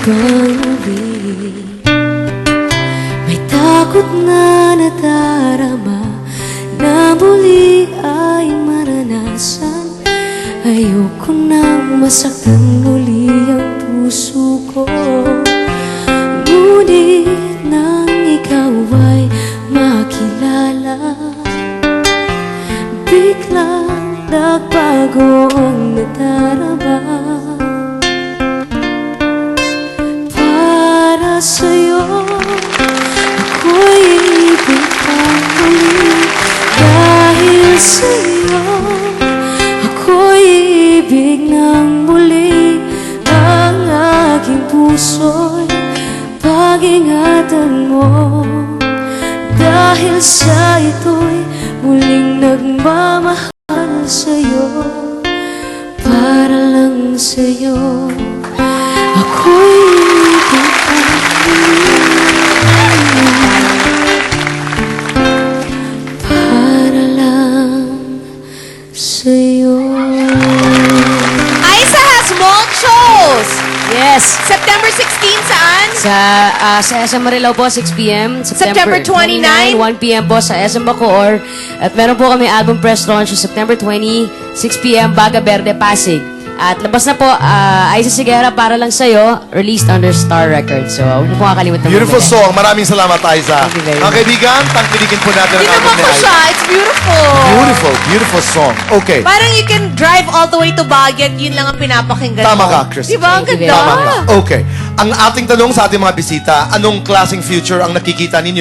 Kang uli May takot na nadarama Na muli ay maranasan. Ayoko na masaktan ang puso ko. Nang ikaw ay makilala Biglang nagbago ang nadarama sa'yo. Ako'y ibig kang muli Dahil sa'yo. Ako'y ibig ng muli Ang aking puso'y Pag-ingatan mo. Dahil sa ito'y Muling nagmamahal sa'yo Para lang sa'yo. Ako'y Yes. September 16 saan? Sa, ah, sa SM Marilao po, 6 p.m. September 29. 1 p.m. po sa SM Bacoor. At meron po kami album press launch sa September 20, 6 p.m. Baga Verde, Pasig. At labas na po, uh, Aiza Sigera para lang sa'yo, released under Star Records. So, huwag niyo po kakalimutan. Beautiful song. Maraming salamat, Aiza. Thank you very Mga much. kaibigan, tangkilikin po natin ang Tinama album ni ko Aiza. siya. It's. Beautiful, beautiful song. Okay. Parang you can drive all the way to Baguio yun lang ang pinapakinggan Tama mo. ka, Christy. Diba? Ang Thank you ganda. Tama ka. Okay. Ang ating tanong sa ating mga bisita, anong klaseng future ang nakikita ninyo